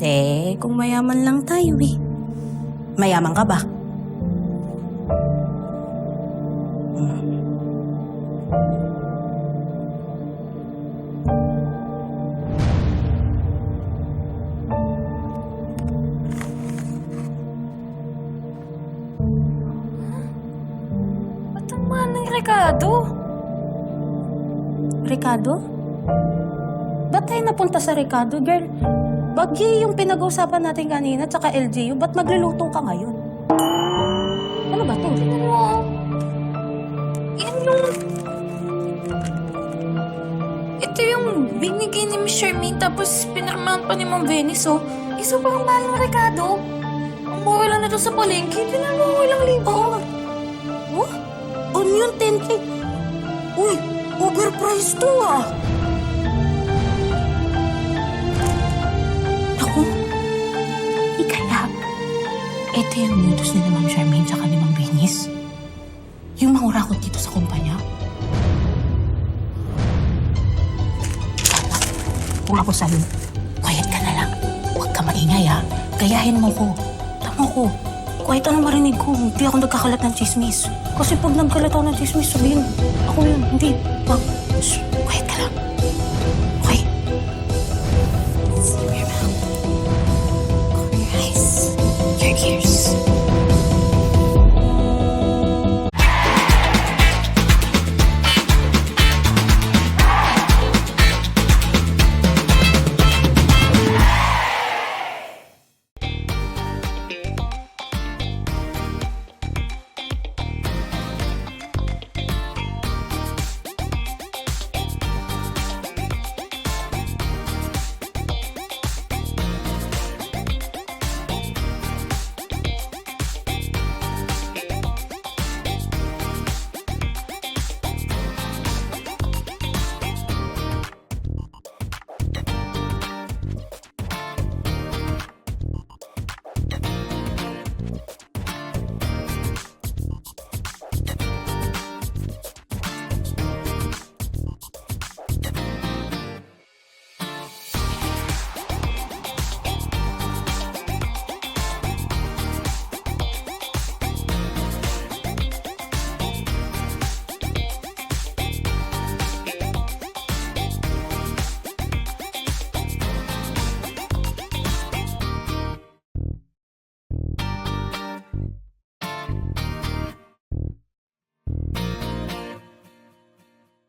Eh, kung mayaman lang tayo eh. Mayaman ka ba? Hmm. Ba't ang ng Ricardo? Ricardo? Ba't tayo napunta sa Ricardo, girl? Bagyo yung pinag-uusapan natin kanina, tsaka LGU. Ba't maglulutong ka ngayon? Ano ba to? Tingnan mo. Yan yung... Ito yung binigay ni Miss Charmaine tapos pinirmahan pa ni Ma'am Venice, oh. Eh, sobrang mahal ng Ricardo. Ang mura lang nito sa palengke. Tingnan mo, walang libo. Oh? Onion 10K? Uy, overpriced to ah! Ito yung noodles ni Ma'am Charmaine tsaka ni Ma'am Benis. Yung mangurakot dito sa kumpanya. Kung ako sa'yo, quiet ka na lang. Huwag ka maingay ha. Gayahin mo ko. Tama ko. Kahit anong marinig ko, hindi ako nagkakalat ng chismis. Kasi pag nagkalat ako ng chismis, sabihin, ako yun, hindi. Wag, quiet ka lang.